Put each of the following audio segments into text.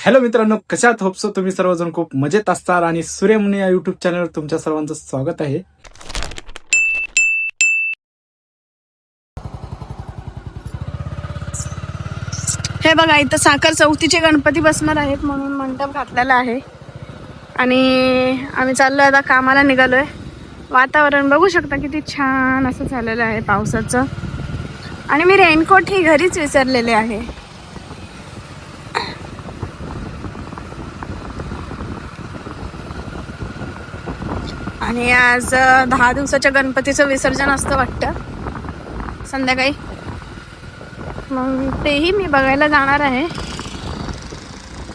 Hello मित्रांनो कशात होपसो तुम्ही सर्वजण खूप मजेत असतात आणि सूर्यमुनी या युट्यूब चॅनलवर तुमच्या सर्वांचं स्वागत आहे. हे बघा इथं साखर चौथीचे गणपती बसणार आहेत म्हणून मंडप घातलेला आहे. आणि आम्ही चाललोय आता कामाला निघालोय. वातावरण बघू शकता किती छान असं झालेलं आहे पावसाचं. आणि मी रेनकोट ही घरीच विसरलेले आहे. आणि आज दहा दिवसाच्या गणपतीचं विसर्जन असतं वाटतं. संध्याकाळी. मग तेही मी बघायला जाणार आहे.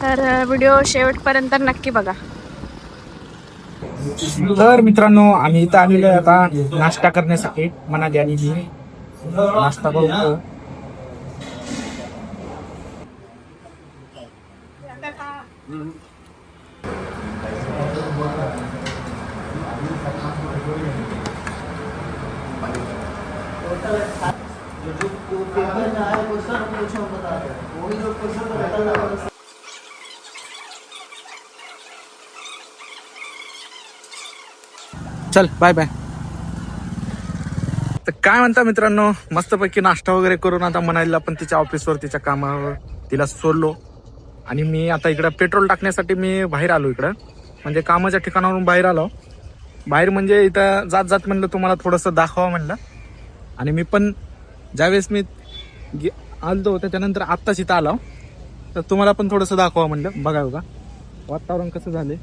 तर व्हिडिओ शेवटपर्यंत नक्की बघा. तर मित्रांनो आम्ही इथं आलेलो आहे आता नाश्ता करण्यासाठी. मनाली आणि चल बाय बाय तर काय म्हणता मित्रांनो मस्तपैकी नाश्ता वगैरे करून आता म्हणायला पण तिच्या ऑफिसवर तिच्या कामावर तिला सोडलो. आणि मी आता इकडं पेट्रोल टाकण्यासाठी मी बाहेर आलो इकडं. म्हणजे कामाच्या ठिकाणावरून बाहेर आलो. बाहेर म्हणजे इथं जात जात म्हणलं तुम्हाला थोडंसं दाखवा म्हणलं. आणि मी पण ज्यावेळेस मी गे- आलतो त्याच्यानंतर आत्ताच इथं आला. तर तुम्हाला पण थोडंसं दाखवा म्हणलं. बघा बघा. वातावरण कसं झाले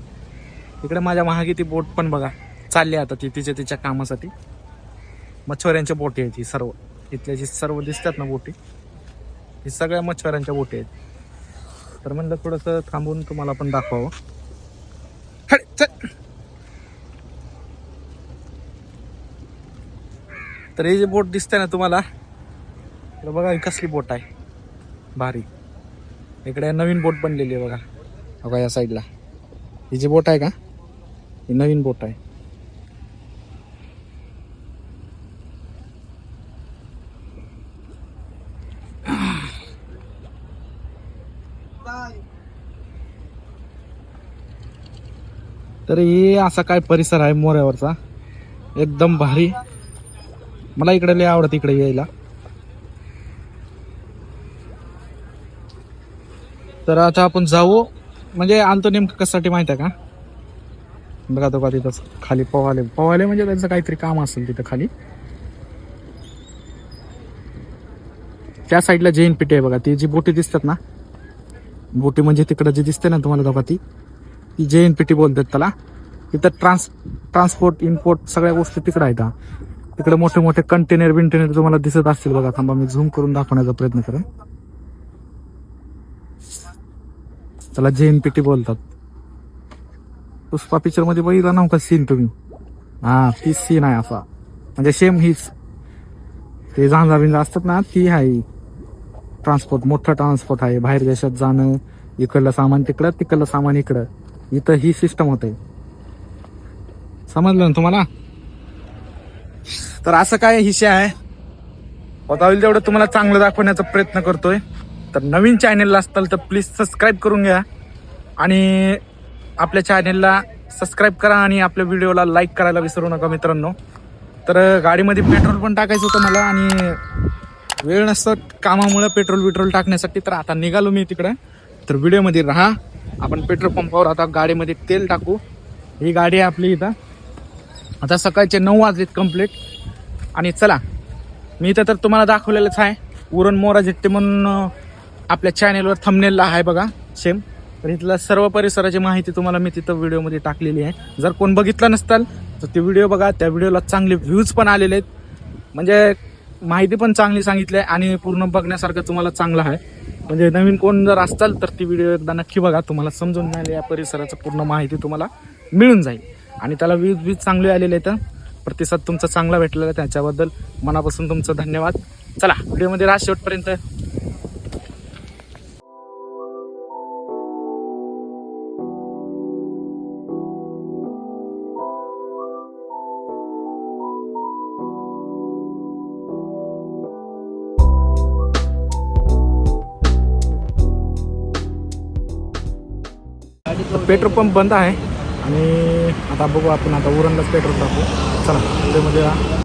इकडे माझ्या महागी ती बोट पण बघा. चालली आता ती तिच्या तिच्या कामासाठी. मच्छवऱ्यांच्या बोटी आहेत ही सर्व. इथल्या जी सर्व दिसतात ना बोटी ही सगळ्या मच्छवऱ्यांच्या बोटी आहेत. तर म्हणलं थोडंसं थांबून तुम्हाला पण दाखवावं. तर हे जे बोट दिसतंय ना तुम्हाला तर बघा ही कसली बोट आहे. भारी. इकडे नवीन बोट बनलेली आहे बघा. बघा या साईडला. ही जी बोट आहे का? ही नवीन बोट आहे. तर हे असा काय परिसर आहे मोऱ्यावरचा. एकदम भारी. मला इकडे लय आवडत इकडे यायला. तर आता आपण जाऊ. म्हणजे आणतो नेमकं कशासाठी माहिती आहे का? बघा तो का तिथं खाली पोहाले. पोहाले म्हणजे त्यांचं काहीतरी काम असेल तिथं खाली. त्या साईडला जैन पिटे आहे बघा. ती जी बोटी दिसतात ना बोटी म्हणजे तिकडं जी दिसते ना तुम्हाला दोघा ती ती जे एन पी टी बोलतात त्याला. तिथं ट्रान्स ट्रान्सपोर्ट इम्पोर्ट सगळ्या गोष्टी तिकडं आहेत तिकडे मोठे मोठे कंटेनर बिंटेनर तुम्हाला दिसत असतील बघा. थांबा मी झूम करून दाखवण्याचा प्रयत्न करेन. त्याला जे एन पी टी बोलतात. पुष्पा पिक्चरमध्ये बघितला ना का सीन तुम्ही? हा ती सीन आहे असा. म्हणजे सेम हीच. ते झांजा बिंजा असतात ना ती आहे. ट्रान्सपोर्ट मोठा ट्रान्सपोर्ट आहे. बाहेर देशात जाणं इकडलं सामान तिकडं तिकडलं सामान इकडं. इथं ही सिस्टम होते. समजलं ना तुम्हाला? तर असं काय हिशे आहे? होता होईल तेवढं तुम्हाला चांगलं दाखवण्याचा प्रयत्न करतोय. तर नवीन चॅनेलला असताल तर प्लीज सबस्क्राईब करून घ्या. आणि आपल्या चॅनेलला सबस्क्राईब करा आणि आपल्या व्हिडिओला लाईक करायला विसरू नका मित्रांनो. तर गाडीमध्ये पेट्रोल पण टाकायचं होतं मला आणि वेळ नसतं कामामुळं पेट्रोल बिट्रोल टाकण्यासाठी. तर आता निघालो मी तिकडे. तर व्हिडिओमध्ये राहा. आपण पेट्रोल पंपावर आता गाडीमध्ये तेल टाकू. ही गाडी आहे आपली इथं. आता सकाळचे नऊ वाजलेत कंप्लीट आणि चला मी इथं तर तुम्हाला दाखवलेलंच आहे. उरण मोरा झेट्टे म्हणून आपल्या चॅनेलवर थंबनेलला आहे बघा सेम तर इथला सर्व परिसराची माहिती तुम्हाला मी तिथं व्हिडिओमध्ये टाकलेली आहे. जर कोण बघितलं नसताल तर ते व्हिडिओ बघा. त्या व्हिडिओला चांगले व्ह्यूज पण आलेले आहेत. म्हणजे माहिती पण चांगली सांगितली आहे आणि पूर्ण बघण्यासारखं तुम्हाला चांगलं आहे. म्हणजे नवीन कोण जर असताल तर ती व्हिडिओ एकदा नक्की बघा. तुम्हाला समजून नाही या परिसराचं पूर्ण माहिती तुम्हाला मिळून जाईल. आणि त्याला व्ह्यूज व्ह्यूज चांगले आलेले आहेत. प्रतिसाद तुमचा चांगला भेटलेला त्याच्याबद्दल मनापासून तुमचं धन्यवाद. चला व्हिडिओमध्ये राज शेवटपर्यंत पेट्रोल पंप बंद आहे. आणि आता बघू आपण आता उरणलाच पेट्रोल टाकू. चला या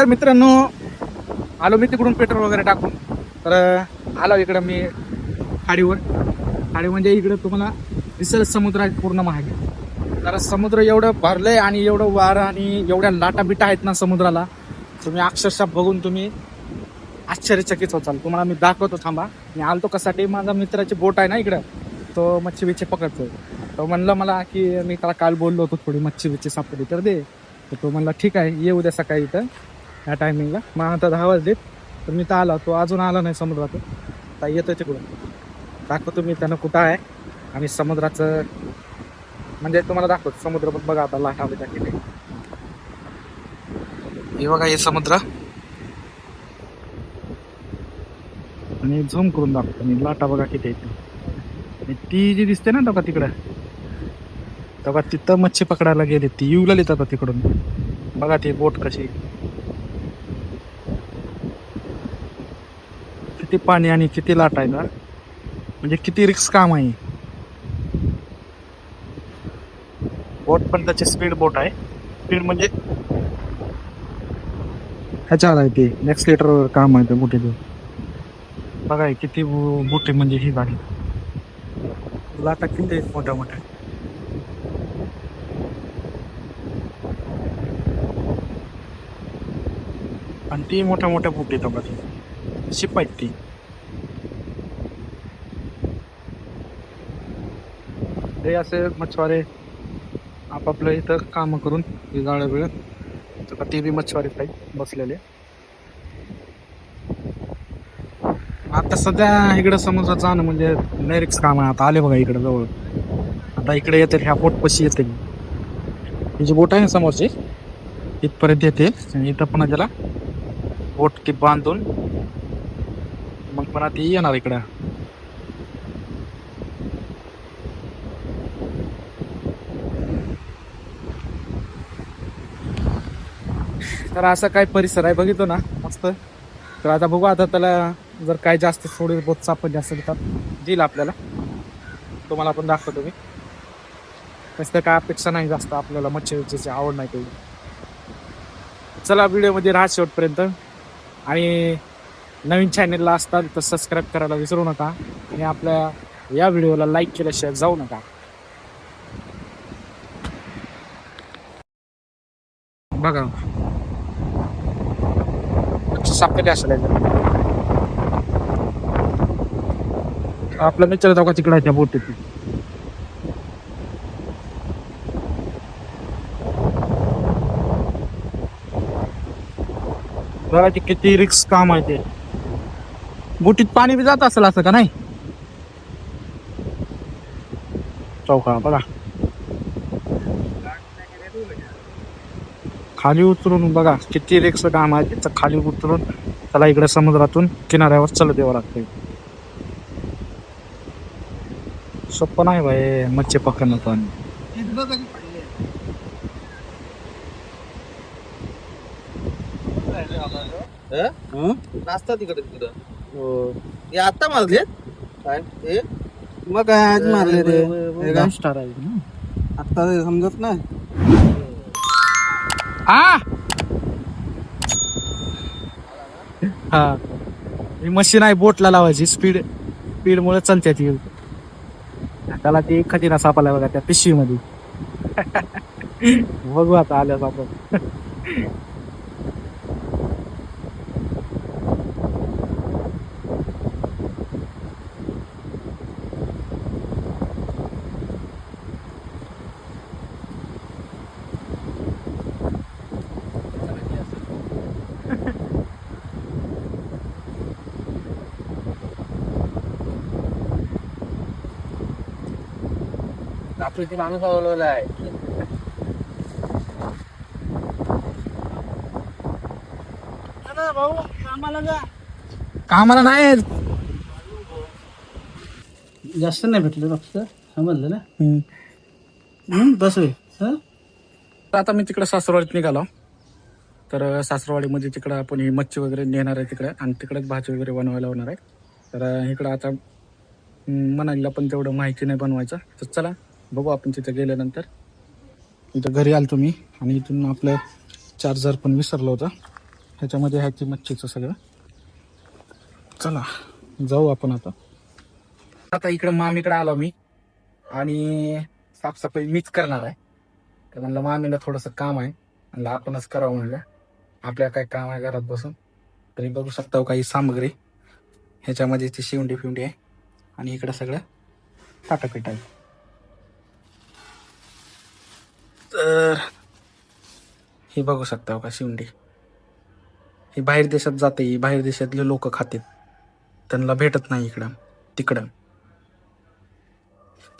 तर मित्रांनो आलो मी तिकडून पेट्रोल वगैरे टाकून. तर आलो इकडं मी खाडीवर. खाडी म्हणजे इकडं तुम्हाला दिसेल समुद्र आहे पूर्ण महागे तर समुद्र एवढं भरलंय आणि एवढं वारं आणि एवढ्या लाटा बिटा आहेत ना समुद्राला. तुम्ही अक्षरशः बघून तुम्ही आश्चर्यचकित होताल तुम्हाला मी दाखवतो थांबा. मी आलतो कसाठी माझा मित्राची बोट आहे ना इकडं. तो मच्छी बिच्छी पकडतो तो म्हणलं मला की मी त्याला काल बोललो होतो थोडी मच्छी बिच्छी सापडली तर दे. तर तो म्हणला ठीक आहे ये उद्या सकाळी इथं. ह्या टायमिंगला मग आता दहा वाजलेत. तर मी तर आला तो अजून आला नाही समुद्रात. आता येतो तिकडून. दाखवतो मी त्यानं कुठं आहे. आणि समुद्राचं म्हणजे तुम्हाला दाखवतो. समुद्र पण बघा आता लाटा त्या किती हे बघा हे समुद्र. आणि झूम करून दाखवतो मी. लाटा बघा किती येते आणि ती जी दिसते ना बघा तिकडं. तेव्हा तिथं मच्छी पकडायला गेले. ती येऊ लागली तिकडून. बघा ती बोट कशी. किती पाणी आणि किती लाट म्हणजे किती रिक्स काम आहे? बोट पण त्याची स्पीड बोट आहे. स्पीड म्हणजे ह्याच्यावर आहे ते. नेक्स्ट लिटरवर काम आहे ते बुटीचं. बघा किती बो- म्हणजे ही गाडी. लाटा किती आहेत मोठ्या मोठ्या आणि ती मोठ्या मोठ्या बोटी आहेत बघा ते हे असे मच्छवारे आपापलं इथं कामं करून जाळ्या जाळं बिळं तर ते बी मच्छवारे आहेत बसलेले. आता सध्या इकडं समुद्रात जाणं म्हणजे नैरिक्स काम आहे. आता आले बघा इकडे जवळ. आता इकडे येते ह्या बोट पशी येते. ही जी बोट आहे ना समोरची इथपर्यंत येते. आणि इथं पण त्याला बोट ती बांधून पण आता येणार इकडं. तर असा काय परिसर आहे बघितो ना? मस्त. तर आता बघू आता त्याला जर काय जास्त थोडी बोत सापडली जास्त तर देईल आपल्याला. तुम्हाला आपण दाखवतो मी. तसं काय अपेक्षा नाही जास्त आपल्याला मच्छी आवड नाही तेवढी चला व्हिडिओमध्ये राहा शेवटपर्यंत. आणि नवीन चॅनेलला असतात तर सबस्क्राईब करायला विसरू नका. आणि आपल्या या व्हिडिओला लाईक केल्याशिवाय जाऊ नका. बघा. मच्छी असेल आपला मित्र जाऊ का तिकडे आहे त्या बोटीत? बघा ते किती रिक्स काम आहे ते. बोटीत पाणी बी जात असेल असं का नाही? चौका बघा. खाली उतरून बघा किती रेक्स काम आहे तिथं खाली उतरून त्याला इकडे समुद्रातून किनाऱ्यावर चल द्यावं लागतंय. सोपं नाही बाई मच्छी पकडणं पण. नाचता तिकडे तिकडं. हे. आता मारले काय? हे? मग काय आज मारले रे हे काय? स्टार आहे ना. आता ते समजत नाही. हा. ही मशीन आहे बोटला लावायची. स्पीड स्पीड मुळे चालते ती त्याला ती खजिना सापडला बघा त्या पिशवी मध्ये बघू आता आल्यास आपण. आपलं ते माणूस बोलवलं आहे भाऊ कामाला जा कामाला नाही जास्त नाही भेटलं फक्त समजलं ना हम्म, बस होय हं? तर आता मी तिकडे सासरवाडीत निघालो तर सासरवाडीमध्ये तिकडं आपण ही मच्छी वगैरे नेणार आहे तिकडे आणि तिकडेच भाजी वगैरे बनवायला होणार आहे तर इकडं आता हम्म, मनालीला पण तेवढं माहिती नाही बनवायचं तर चला बघू आपण तिथं गेल्यानंतर. इथं घरी आलो तुम्ही आणि इथून आपलं चार्जर पण विसरलं होतं. ह्याच्यामध्ये ह्याची मच्छीचं सगळं. चला जाऊ आपण आता. आता इकडं मामीकडे आलो मी आणि साफसफाई मीच करणार आहे. तर म्हणलं मामीला थोडंसं काम आहे. म्हणलं आपणच करावं म्हणलं. आपल्या काय काम आहे घरात बसून. तरी बघू शकता काही सामग्री. ह्याच्यामध्ये ती शिवंडी फिवंडी आहे. आणि इकडं सगळं टाटापीठ आहे. तर हे बघू शकता का शिवंडी ही बाहेर देशात जाते बाहेर देशातले लोक खातात त्यांना भेटत नाही इकडं तिकडं.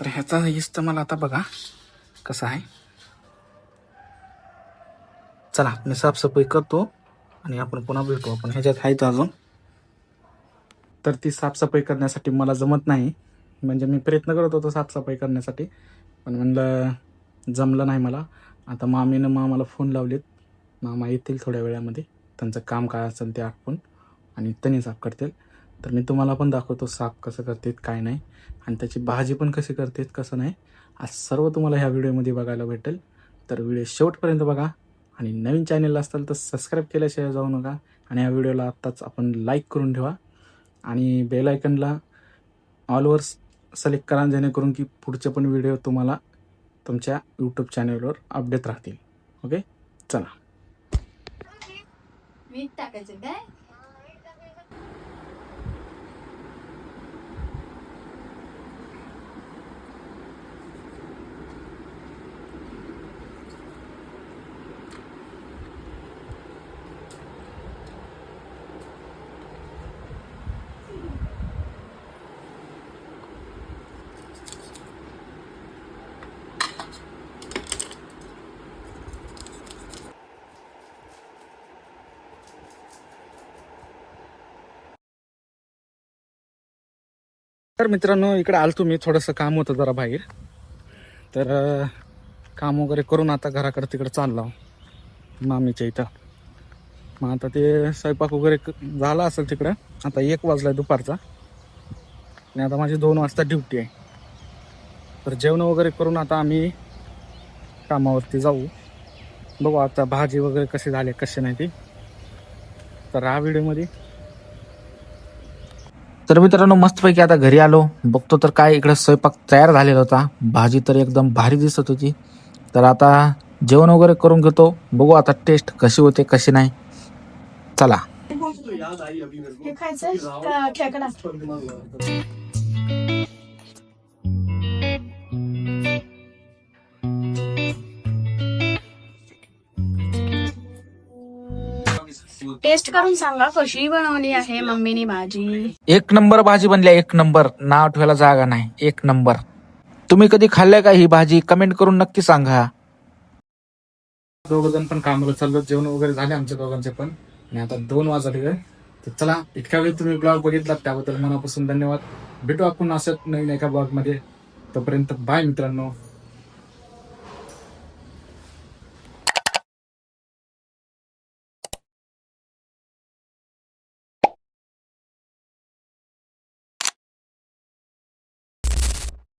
तर ह्याचा हिस्सा मला आता बघा कसा आहे. चला मी साफसफाई करतो आणि आपण पुन्हा भेटू. आपण ह्याच्यात आहेत अजून. तर ती साफसफाई करण्यासाठी मला जमत नाही. म्हणजे मी प्रयत्न करत होतो साफसफाई करण्यासाठी. पण म्हणलं जमलं नाही मला. आता मामीनं मामाला फोन लावलेत. मामा येतील थोड्या वेळामध्ये. त्यांचं काम काय असेल ते आटपून आणि त्यांनी साफ करतील. तर मी तुम्हाला पण दाखवतो साफ कसं करतात काय नाही. आणि त्याची भाजी पण कशी करतात कसं नाही. आज सर्व तुम्हाला ह्या व्हिडिओमध्ये बघायला भेटेल. तर व्हिडिओ शेवटपर्यंत बघा. आणि नवीन चॅनलला असाल तर सबस्क्राईब केल्याशिवाय जाऊ नका. आणि या व्हिडिओला आत्ताच आपण लाईक करून ठेवा. आणि बेल आयकनला ऑलवर सिलेक्ट करा जेणेकरून की पुढचे पण व्हिडिओ तुम्हाला तुमच्या यूट्यूब चॅनलवर अपडेट राहतील. ओके चला. मीठ टाकायचं काय? तर मित्रांनो इकडे आलतो मी. थोडंसं काम होतं जरा बाहेर. तर काम वगैरे करून आता घराकडे तिकडे चाललो. मामीच्या इथं. मग आता ते स्वयंपाक वगैरे झाला असेल तिकडं. आता एक वाजलाय दुपारचा. आणि आता माझी दोन वाजता ड्युटी आहे. तर जेवण वगैरे करून आता आम्ही कामावरती जाऊ. बघू आता भाजी वगैरे कशी झाली कशी नाही ती. तर हा व्हिडिओमध्ये तर मित्रांनो मस्तपैकी आता घरी आलो. बघतो तर काय इकडे स्वयंपाक तयार झालेला होता. भाजी तर एकदम भारी दिसत होती. तर आता जेवण वगैरे करून घेतो. बघू आता टेस्ट कशी होते कशी नाही. चला. टेस्ट करून सांगा कशी बनवली आहे मम्मीनी भाजी? एक नंबर भाजी बनल्या एक नंबर. नाव ठेवायला जागा नाही एक नंबर. तुम्ही कधी खाल्लंय का ही भाजी? कमेंट करून नक्की सांगा. दोघ जण पण कामाला चाललो जेवण वगैरे झाले आमच्या दोघांचे पण. आणि आता दोन वाजले तर चला इतक्या वेळ तुम्ही ब्लॉग बघितला त्याबद्दल मनापासून धन्यवाद. भेटू आपण असं नवीन एका ब्लॉगमध्ये. तोपर्यंत बाय मित्रांनो.